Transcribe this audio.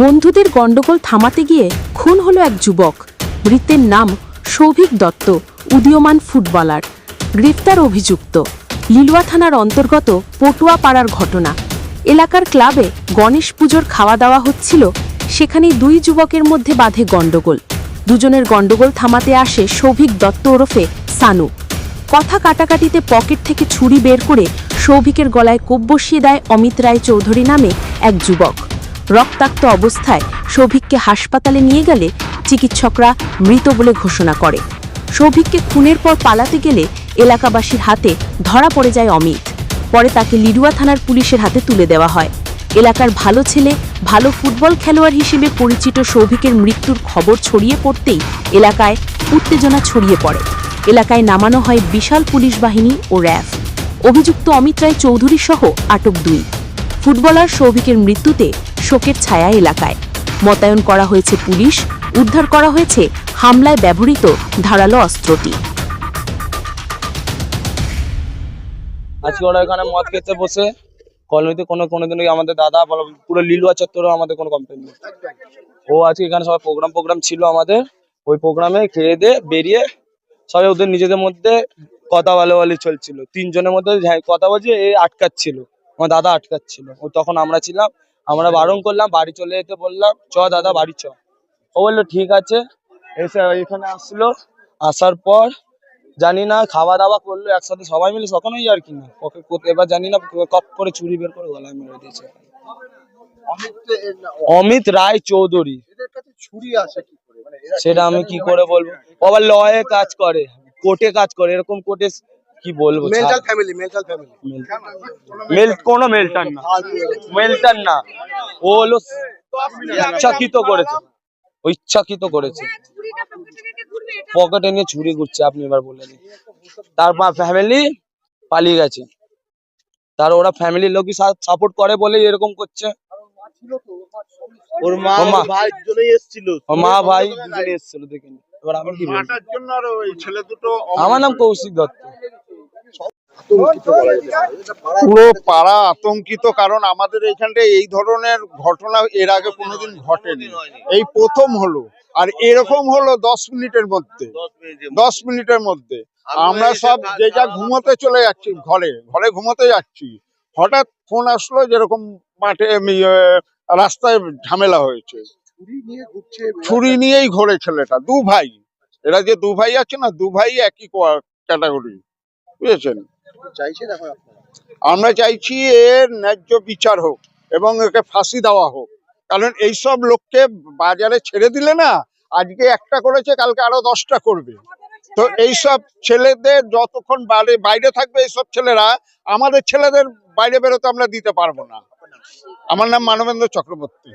বন্ধুদের গণ্ডগোল থামাতে গিয়ে খুন হলো এক যুবক। মৃতের নাম সৌভিক দত্ত, উদীয়মান ফুটবলার। গ্রেফতার অভিযুক্ত। লিলুয়া থানার অন্তর্গত পটুয়া পাড়ার ঘটনা। এলাকার ক্লাবে গণেশ পুজোর খাওয়া দাওয়া হচ্ছিল, সেখানেই দুই যুবকের মধ্যে বাঁধে গণ্ডগোল। দুজনের গণ্ডগোল থামাতে আসে সৌভিক দত্ত ওরফে সানু। কথা কাটাকাটিতে পকেট থেকে ছুরি বের করে সৌভিকের গলায় কোপ বসিয়ে দেয় অমিত রায় চৌধুরী নামে এক যুবক। রক্তাক্ত অবস্থায় সৌভিককে হাসপাতালে নিয়ে গেলে চিকিৎসকরা মৃত বলে ঘোষণা করে। সৌভিককে খুনের পর পালাতে গেলে এলাকাবাসীর হাতে ধরা পড়ে যায় অমিত। পরে তাকে লিডুয়া থানার পুলিশের হাতে তুলে দেওয়া হয়। এলাকার ভালো ছেলে, ভালো ফুটবল খেলোয়াড় হিসেবে পরিচিত সৌভিকের মৃত্যুর খবর ছড়িয়ে পড়তেই এলাকায় উত্তেজনা ছড়িয়ে পড়ে। এলাকায় নামানো হয় বিশাল পুলিশ বাহিনী ও র্যাফ অভিযুক্ত অমিত রায় চৌধুরী সহ আটক দুই। ফুটবলার সৌভিকের মৃত্যুতে শোকের ছায়া এলাকায়। মোতায়েন করা হয়েছে পুলিশ উদ্ধার করা হয়েছে হামলায় ব্যবহৃত ধারালো অস্ত্রটি। আজকে ওরা এখানে মদ খেতে বসে কলোনিতে কোনো কোনোদিন আমাদের দাদা বলো পুরো লিলুয়া চত্বরেও আমাদের কোনো কমপ্লেন নেই। ও আজকে এখানে সবাই প্রোগ্রাম প্রোগ্রাম ছিল আমাদের। ওই প্রোগ্রামে খেয়ে দিয়ে বেরিয়ে সবাই ওদের নিজেদের মধ্যে কথা বলে বলে চলছিল। তিনজনের মধ্যে হ্যাঁ, কথা বলছে এ আটকাচ্ছিল। আমার দাদা আটকাচ্ছিল। ও তখন আমরা ছিলাম আমরা বারণ করলাম বাড়ি চলে যেতে বললাম চ দাদা বাড়ি চ। ও বলল ঠিক আছে। এসে এখানে আসলো আসার পর জানি না খাওয়া দাওয়া করল একসাথে সবাই মিলে সকলেই আর কি না। ওকে এবার জানি না কপ করে চুরি বের করে গলায় মেরে দিয়েছে। অমিত রায় চৌধুরী। ছুরি আসে কি করে? মানে সেটা আমি কি করে বলব? আবার লয়ে কাজ করে কোর্টে কাজ করে এরকম কোর্টে কি বলব mental family mental family male কোনো মেলটার না। মেলটার না। ও হলো ইচ্ছাকৃত করেছে। ও ইচ্ছাকৃত করেছে। পকেটে নিয়ে ছুরি ঘুরছে আপনি এবার বলে দিন। তারপর ফ্যামিলি পালিয়ে গেছে। তার ওরা ফ্যামিলির লোকই সাপোর্ট করে বলেই এরকম করছে। ওর মা মা। ভাই দুজনেই এসেছিল। ওর মা ভাই দুজনে এসেছিল দেখে নিন। এবার আমি কি বলব? মাটার জন্য আর ওই ছেলে আমার নাম কৌশিক দত্ত। বলা পারে। পাড়া আতঙ্কিত কারণ আমাদের এইখানটায় এই ধরনের ঘটনা এর আগে কোনোদিন ঘটেনি। এই প্রথম হলো আর এরকম হলো দশ মিনিটের মধ্যে। দশ মিনিটের মধ্যে। আমরা সব যে যা ঘুমোতে চলে যাচ্ছি ঘরে ঘরে ঘুমোতে যাচ্ছি হঠাৎ ফোন আসলো যেরকম মাঠে রাস্তায় ঝামেলা হয়েছে। ছুরি নিয়েই ঘোরে ছেলেটা দু ভাই। এরা যে দু ভাই আছে না দু ভাই একই ক্যাটাগরি বুঝেছেন? আমরা চাইছি এর ন্যায্য বিচার হোক এবং একে ফাঁসি দেওয়া হোক। কারণ এইসব লোককে বাজারে ছেড়ে দিলে না, আজকে একটা করেছে, কালকে আরও দশটা করবে। তো এইসব ছেলেদের যতক্ষণ বাইরে বাইরে থাকবে এইসব ছেলেরা, আমাদের ছেলেদের বাইরে বেরোতে আমরা দিতে পারব না। আমার নাম মানবেন্দ্র চক্রবর্তী।